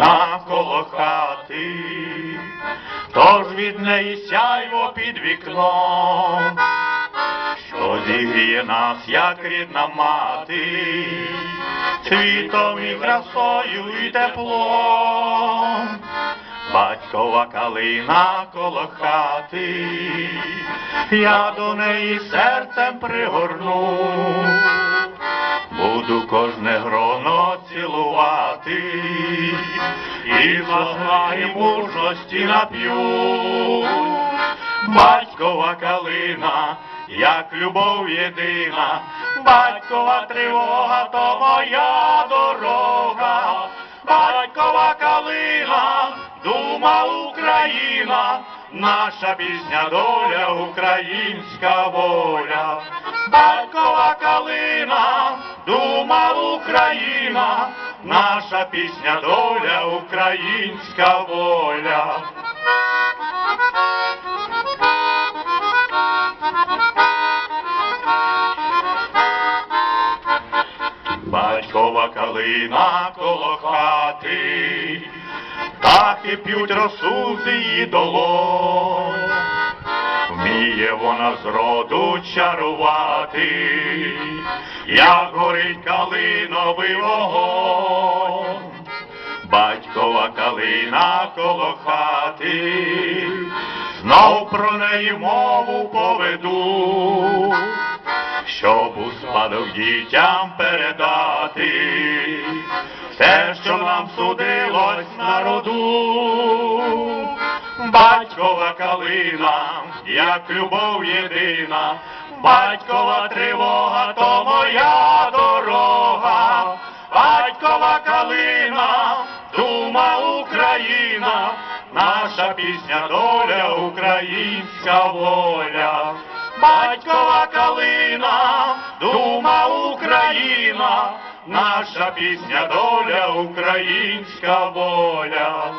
калина коло хати, тож від неї сяйво під вікном, що зігріє нас, як рідна мати, цвітом і красою і теплом. Батькова калина коло хати, я до неї серцем пригорну, буду кожне гроно цілувати, і заснаги мужності нап'ю. Батькова калина, як любов єдина, батькова тривога, то моя дорога, батькова калина, дума Україна, наша пісня доля, українська воля, батькова калина, дума Україна, наша пісня доля, українська воля. Батькова калина коло хати, так і п'ють росу з її долонь. Вміє вона зроду чарувати, як горить калиновий вогонь. Батькова калина коло хати, знов про неї мову поведу щоб у спадок дітям передати все, що нам судилось народу. Батькова калина, як любов єдина, батькова тривога, то моя дорога, батькова калина, дума Україна, наша пісня доля, українська воля. Батькова калина, дума Україна, наша пісня доля, українська воля.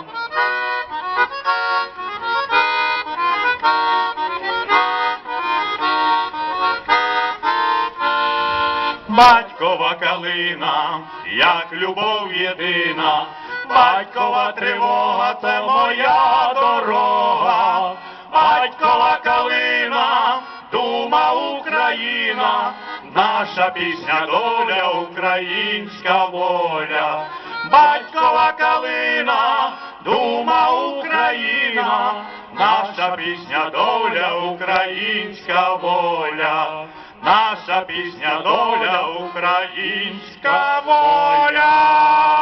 Батькова калина, як любов єдина, батькова тривога, це моя дорога, батькова калина, дума Україна, наша пісня доля, українська воля, батькова калина, дума Україна, наша пісня доля, українська воля, наша пісня доля, українська воля.